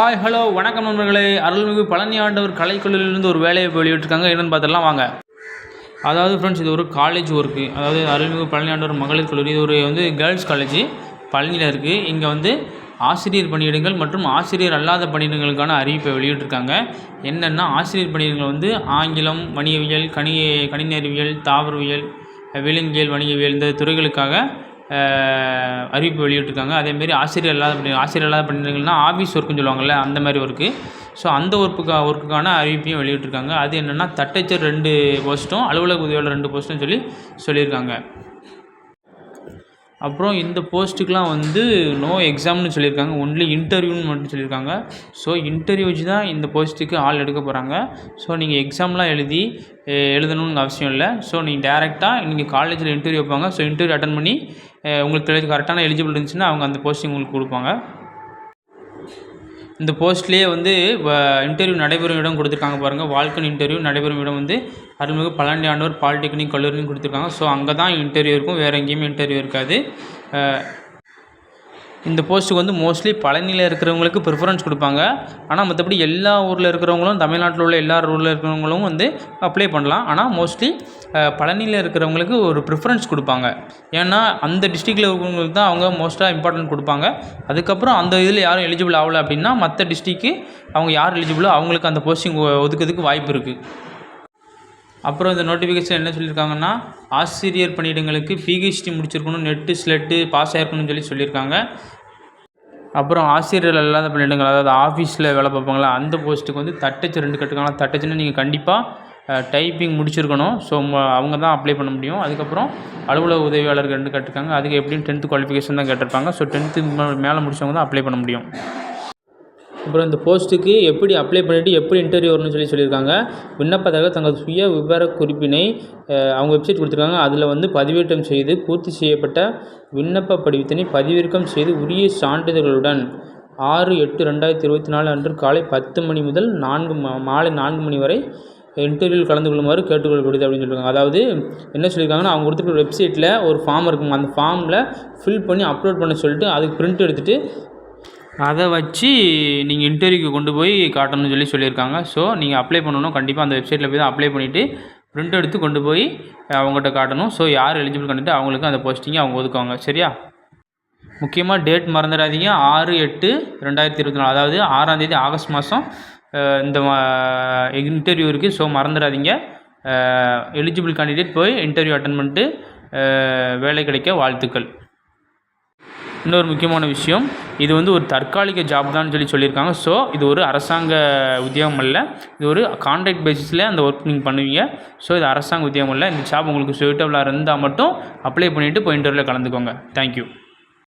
Hi hello வணக்கம் நண்பர்களே. அருள்மிகு பழனி ஆண்டவர் கலைக்கல்லூரிலிருந்து ஒரு வேலையை வெளியிட்டிருக்காங்க. என்னென்னு பார்த்துடலாம் வாங்க. அதாவது ஃப்ரெண்ட்ஸ் இது ஒரு காலேஜ் ஒர்க்கு அதாவது அருள்மிகு பழனி ஆண்டவர் மகளிர் கல்லூரி. இது ஒரு வந்து கேர்ள்ஸ் காலேஜ் பழனியில் இருக்குது இங்கே வந்து ஆசிரியர் பணியிடங்கள் மற்றும் ஆசிரியர் அல்லாத பணியிடங்களுக்கான அறிவிப்பை வெளியிட்டிருக்காங்க. என்னென்னா ஆசிரியர் பணியிடங்கள் வந்து ஆங்கிலம் வணிகவியல் கணி கணினி அறிவியல் தாவரவியல் விலங்கியல் வணிகவியல் இந்த துறைகளுக்காக அறிவிப்பு வெளியிட்டிருக்காங்க. அதேமாரி ஆசிரியர் இல்லாத பணி ஆசிரியர் இல்லாத பணியிடங்கள்னா ஆஃபீஸ் ஒர்க்குன்னு சொல்லுவாங்கள்ல அந்த மாதிரி ஒர்க்கு ஸோ அந்த ஒர்க்குக்கா ஒர்க்குக்கான அறிவிப்பையும் வெளியிட்டிருக்காங்க. அது என்னென்னா தட்டச்சர் ரெண்டு போஸ்ட்டும் அலுவலக உதவியாளர் ரெண்டு போஸ்ட்டும் சொல்லி சொல்லியிருக்காங்க. அப்புறம் இந்த போஸ்ட்டுக்கெலாம் வந்து நோ எக்ஸாம்னு சொல்லியிருக்காங்க. ஒன்லி இன்டர்வியூன்னு மட்டும் சொல்லியிருக்காங்க. ஸோ இன்டர்வியூ வச்சு தான் இந்த போஸ்ட்டுக்கு ஆள் எடுக்க போகிறாங்க ஸோ நீங்கள் எக்ஸாம்லாம் எழுதி அஹ், எழுதணும்னு அவசியம் இல்லை. ஸோ நீங்கள் டேரெக்டாக நீங்கள் காலேஜில் இன்டர்வியூ வைப்பாங்க. ஸோ இன்டர்வியூ அட்டன் பண்ணி உங்களுக்கு கரெக்டான எலிஜிபிள் இருந்துச்சுன்னா அவங்க அந்த போஸ்டிங் உங்களுக்கு கொடுப்பாங்க. இந்த போஸ்ட்லேயே வந்து இன்டர்வியூ நடைபெறும் இடம் கொடுத்துருக்காங்க பாருங்கள் வால்கன் இன்டர்வியூ நடைபெறும் இடம் வந்து அருள்மிகு பழனி ஆண்டவர் பாலிடெக்னிக் கல்லூரின்னு கொடுத்துருக்காங்க. ஸோ அங்கே தான் இன்டர்வியூ இருக்கும். வேறு எங்கேயுமே இன்டர்வியூ இருக்காது. இந்த போஸ்ட்டுக்கு வந்து மோஸ்ட்லி பழனியில் இருக்கிறவங்களுக்கு ப்ரிஃபரன்ஸ் கொடுப்பாங்க. ஆனால் மற்றபடி எல்லா ஊரில் இருக்கிறவங்களும் தமிழ்நாட்டில் உள்ள எல்லா ஊரில் இருக்கிறவங்களும் வந்து அப்ளை பண்ணலாம். ஆனால் மோஸ்ட்லி பழனியில் இருக்கிறவங்களுக்கு ஒரு ப்ரிஃபரன்ஸ் கொடுப்பாங்க. ஏன்னா அந்த டிஸ்ட்ரிக்டில் இருக்கிறவங்களுக்கு தான் அவங்க மோஸ்ட்டாக இம்பார்ட்டன்ட் கொடுப்பாங்க. அதுக்கப்புறம் அந்த இதில் யாரும் எலிஜிபிள் ஆகலை அப்படின்னா மற்ற டிஸ்ட்ரிக்கு அவங்க யார் எலிஜிபிளோ அவங்களுக்கு அந்த போஸ்டிங் ஒதுக்கிறதுக்கு வாய்ப்பு இருக்குது அப்புறம் இந்த நோட்டிஃபிகேஷன் என்ன சொல்லியிருக்காங்கன்னா ஆசிரியர் பணியிடங்களுக்கு பிஹெச்டி முடிச்சிருக்கணும் நெட்டு ஸ்லெட்டு பாஸ் ஆகிருக்கணும்னு சொல்லி சொல்லியிருக்காங்க. அப்புறம் ஆசிரியர் இல்லாத பணியிடங்கள் அதாவது ஆஃபீஸில் வேலை பார்ப்பாங்களா அந்த போஸ்ட்டுக்கு வந்து தட்டச்சு ரெண்டு கட்டுக்காங்க தட்டச்சுன்னு நீங்கள் கண்டிப்பாக டைப்பிங் முடிச்சிருக்கணும். ஸோ அவங்க தான் அப்ளை பண்ண முடியும். அதுக்கப்புறம் அலுவலக உதவியாளர்கள் ரெண்டு கட்டிருக்காங்க அதுக்கு எப்படியும் டென்த்து குவாலிஃபிகேஷன் தான் கேட்டிருப்பாங்க. ஸோ டென்த்து மேலே முடிச்சவங்க தான் அப்ளை பண்ண முடியும். அப்புறம் இந்த போஸ்ட்டுக்கு எப்படி அப்ளை பண்ணிவிட்டு எப்படி இன்டர்வியூ வரணும்னு சொல்லி சொல்லியிருக்காங்க. விண்ணப்பதாக தங்கள் சுய விவர குறிப்பினை அவங்க வெப்சைட் கொடுத்துருக்காங்க. அதில் வந்து பதிவேற்றம் செய்து பூர்த்தி செய்யப்பட்ட விண்ணப்ப படிவத்தினை பதிவிறக்கம் செய்து உரிய சான்றிதழ்களுடன் ஆறு எட்டு ரெண்டாயிரத்தி இருபத்தி நாலு அன்று காலை பத்து மணி முதல் நான்கு மா- மாலை நான்கு மணி வரை இன்டர்வியூவில் கலந்து கொள்ளுமாறு கேட்டுக்கொள்ளப்படுது அப்படின்னு சொல்லியிருக்காங்க அதாவது என்ன சொல்லியிருக்காங்கன்னா அவங்க கொடுத்துருக்க வெப்சைட்டில் ஒரு ஃபார்ம் இருக்கும். அந்த ஃபார்மில் ஃபில் பண்ணி அப்லோட் பண்ண சொல்லிட்டு அதுக்கு பிரிண்ட் எடுத்துகிட்டு அதை வச்சு நீங்கள் இன்டர்வியூக்கு கொண்டு போய் காட்டணும்னு சொல்லி சொல்லியிருக்காங்க. ஸோ நீங்கள் அப்ளை பண்ணணும். கண்டிப்பாக அந்த வெப்சைட்டில் போய் தான் அப்ளை பண்ணிவிட்டு பிரிண்ட் எடுத்து கொண்டு போய் அவங்ககிட்ட காட்டணும். ஸோ யார் எலிஜிபிள் கண்டுட்டு அவங்களுக்கு அந்த போஸ்டிங்கை அவங்க ஒதுக்குவாங்க. சரியா? முக்கியமாக டேட் மறந்துடாதீங்க. ஆறு எட்டு ரெண்டாயிரத்தி இருபத்தி நாலு அதாவது ஆறாந்தேதி ஆகஸ்ட் மாதம் இந்த இன்டர்வியூ இருக்குது ஸோ மறந்துடாதீங்க. எலிஜிபிள் கேண்டிடேட் போய் இன்டர்வியூ அட்டன் பண்ணிட்டு வேலை கிடைக்க வாழ்த்துக்கள். இன்னொரு முக்கியமான விஷயம். இது வந்து ஒரு தற்காலிக ஜாப் தான் சொல்லி சொல்லியிருக்காங்க. ஸோ இது ஒரு அரசாங்க உத்தியோகம் அல்ல. இது ஒரு கான்ட்ராக்ட் பேசிஸில் அந்த ஒர்க் நீங்கள் பண்ணுவீங்க. ஸோ இது அரசாங்க உத்தியோகம் இல்லை இந்த ஜாப் உங்களுக்கு சுயிட்டபுளாக இருந்தால் மட்டும் அப்ளை பண்ணிவிட்டு போய் இன்டர்வியூவில் கலந்துக்கோங்க. தேங்க்யூ